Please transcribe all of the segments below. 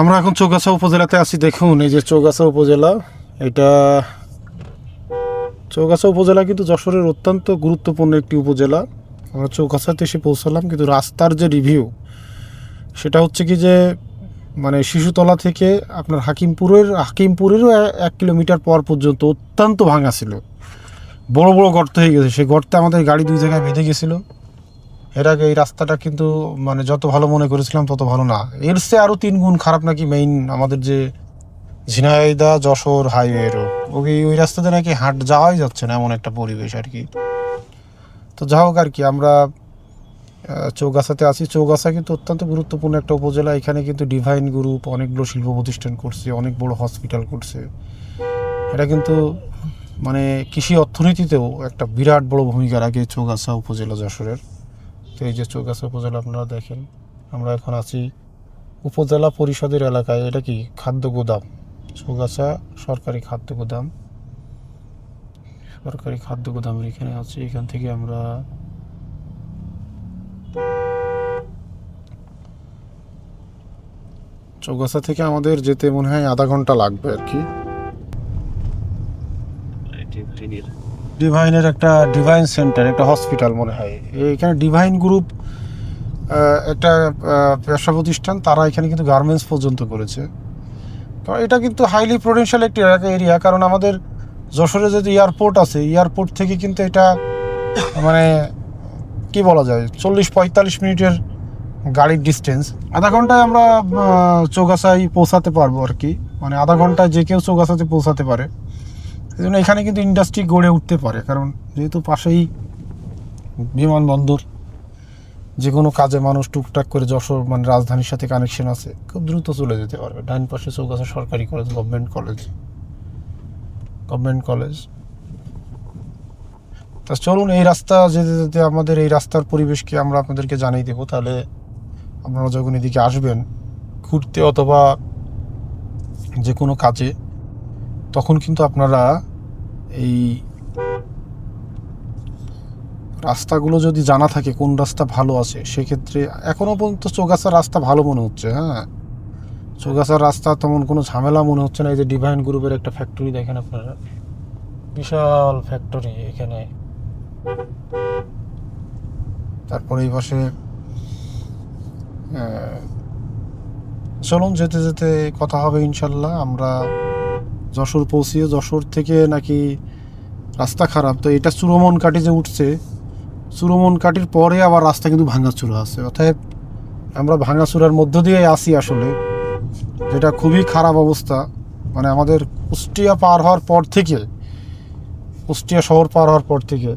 আমরা এখন চৌগাছা উপজেলাতে আছি, দেখুন, এই যে চৌগাছা উপজেলা, এটা চৌগাছা উপজেলা কিন্তু যশোরের অত্যন্ত গুরুত্বপূর্ণ একটি উপজেলা। আমরা চৌগাছাতে এসে পৌঁছালাম, কিন্তু রাস্তার যে রিভিউ সেটা হচ্ছে কি যে মানে শিশুতলা থেকে আপনার হাকিমপুরের, হাকিমপুরেরও এক কিলোমিটার পর পর্যন্ত অত্যন্ত ভাঙা ছিল। বড় বড় গর্ত হয়ে গেছে সেই গর্তে আমাদের গাড়ি দুই জায়গায় বেঁধে গেছিল। এর আগে এই রাস্তাটা কিন্তু মানে যত ভালো মনে করেছিলাম তত ভালো না। এর চেয়ে আরও তিন গুণ খারাপ নাকি মেইন আমাদের যে ঝিনাইদা যশোর হাইওয়ে ওই ওই রাস্তাতে নাকি হাট যাওয়াই যাচ্ছে না এমন একটা পরিবেশ আর কি। তো যা হোক আর কি, আমরা চৌগাছাতে আছি। চৌগাছা কিন্তু অত্যন্ত গুরুত্বপূর্ণ একটা উপজেলা। এখানে কিন্তু ডিভাইন গ্রুপ অনেকগুলো শিল্প প্রতিষ্ঠান করছে, অনেক বড় হসপিটাল করছে। এটা কিন্তু মানে কৃষি অর্থনীতিতেও একটা বিরাট বড় ভূমিকা রাখে চৌগাছা উপজেলা যশোরের। তো এই যে চৌগাছা উপজেলা আপনারা দেখেন, আমরা এখন আছি উপজেলা পরিষদের এলাকায়। এটা কি? খাদ্য গোদাম। চৌগাছা সরকারি খাদ্য গোদাম। সরকারি খাদ্য গোদামের এখানে আছি। এখান থেকে আমরা চৌগাছা থেকে আমাদের যেতে মনে হয় আধা ঘণ্টা লাগবে আর কি। ডিভাইনের একটা ডিভাইন সেন্টার একটা হসপিটাল মনে হয়। এখানে ডিভাইন গ্রুপ একটা ব্যবসা প্রতিষ্ঠান, তারা এখানে কিন্তু গার্মেন্টস পর্যন্ত করেছে। তো এটা কিন্তু হাইলি প্রোডেন্সিয়াল একটি এরিয়া কারণ আমাদের যশোরে যদি এয়ারপোর্ট আছে এয়ারপোর্ট থেকে কিন্তু এটা মানে কি বলা যায়, চল্লিশ পঁয়তাল্লিশ মিনিটের গাড়ির ডিস্টেন্স আধা ঘন্টায় আমরা চৌগাছায় পৌঁছাতে পারব আর কি। মানে আধা ঘন্টায় যে কেউ চৌগাছাতে পৌঁছাতে পারে। এই জন্য এখানে কিন্তু ইন্ডাস্ট্রি গড়ে উঠতে পারে। কারণ যেহেতু পাশেই বিমানবন্দর যে কোনো কাজে মানুষ টুকটাক করে যশোর মানে রাজধানীর সাথে কানেকশন আছে, খুব দ্রুত চলে যেতে পারবে। ডাইন পাশে চৌকাছা সরকারি college government college government college তা চলুন, এই রাস্তা যেতে যেতে আমাদের এই রাস্তার পরিবেশকে আমরা আপনাদেরকে জানিয়ে দেবো। তাহলে আপনারা যখন এদিকে আসবেন, ঘুরতে অথবা যে কোনো কাজে তখন কিন্তু আপনারা এই রাস্তাগুলো যদি জানা থাকে, কোন রাস্তা ভালো আছে, সেক্ষেত্রে এখনও পর্যন্ত চৌগাছার রাস্তা ভালো মনে হচ্ছে হ্যাঁ? চৌগাছার রাস্তা তেমন কোনো ঝামেলা মনে হচ্ছে না, এই যে ডিভাইন গ্রুপের একটা ফ্যাক্টরি দেখেন আপনারা। বিশাল ফ্যাক্টরি এখানে। তারপরে এই পাশে চলুন যেতে যেতে কথা হবে ইনশাল্লাহ, আমরা যশোর পৌঁছিয়ে যশোর থেকে নাকি রাস্তা খারাপ। তো এটা চুরমন কাটি যে উঠছে চুরমন কাটির পরে আবার রাস্তা কিন্তু ভাঙাচুরা আছে। অতএব আমরা ভাঙাচুরার মধ্য দিয়ে আসি আসলে। যেটা খুবই খারাপ অবস্থা। মানে আমাদের কুষ্টিয়া পার হওয়ার পর থেকে কুষ্টিয়া শহর পার হওয়ার পর থেকে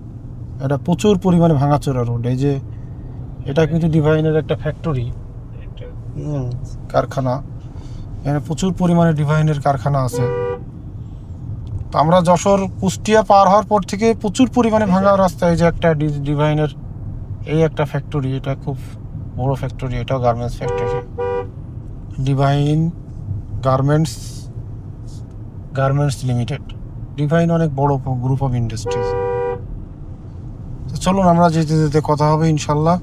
এটা প্রচুর পরিমাণে ভাঙাচোরা রোড। এই যে এটা কিন্তু ডিভাইনের একটা ফ্যাক্টরি কারখানা। এখানে প্রচুর পরিমাণে ডিভাইনের কারখানা আছে। তো আমরা যশোর কুষ্টিয়া পার হওয়ার পর থেকে প্রচুর পরিমাণে ভাঙা রাস্তা, এই যে একটা ডিভাইনের এই একটা ফ্যাক্টরি এটা খুব বড় ফ্যাক্টরি এটাও garments factory Divine garments garments limited Divine অনেক বড় গ্রুপ অফ ইন্ডাস্ট্রিজ চলুন আমরা যেতে যেতে কথা হবে, ইনশাল্লাহ।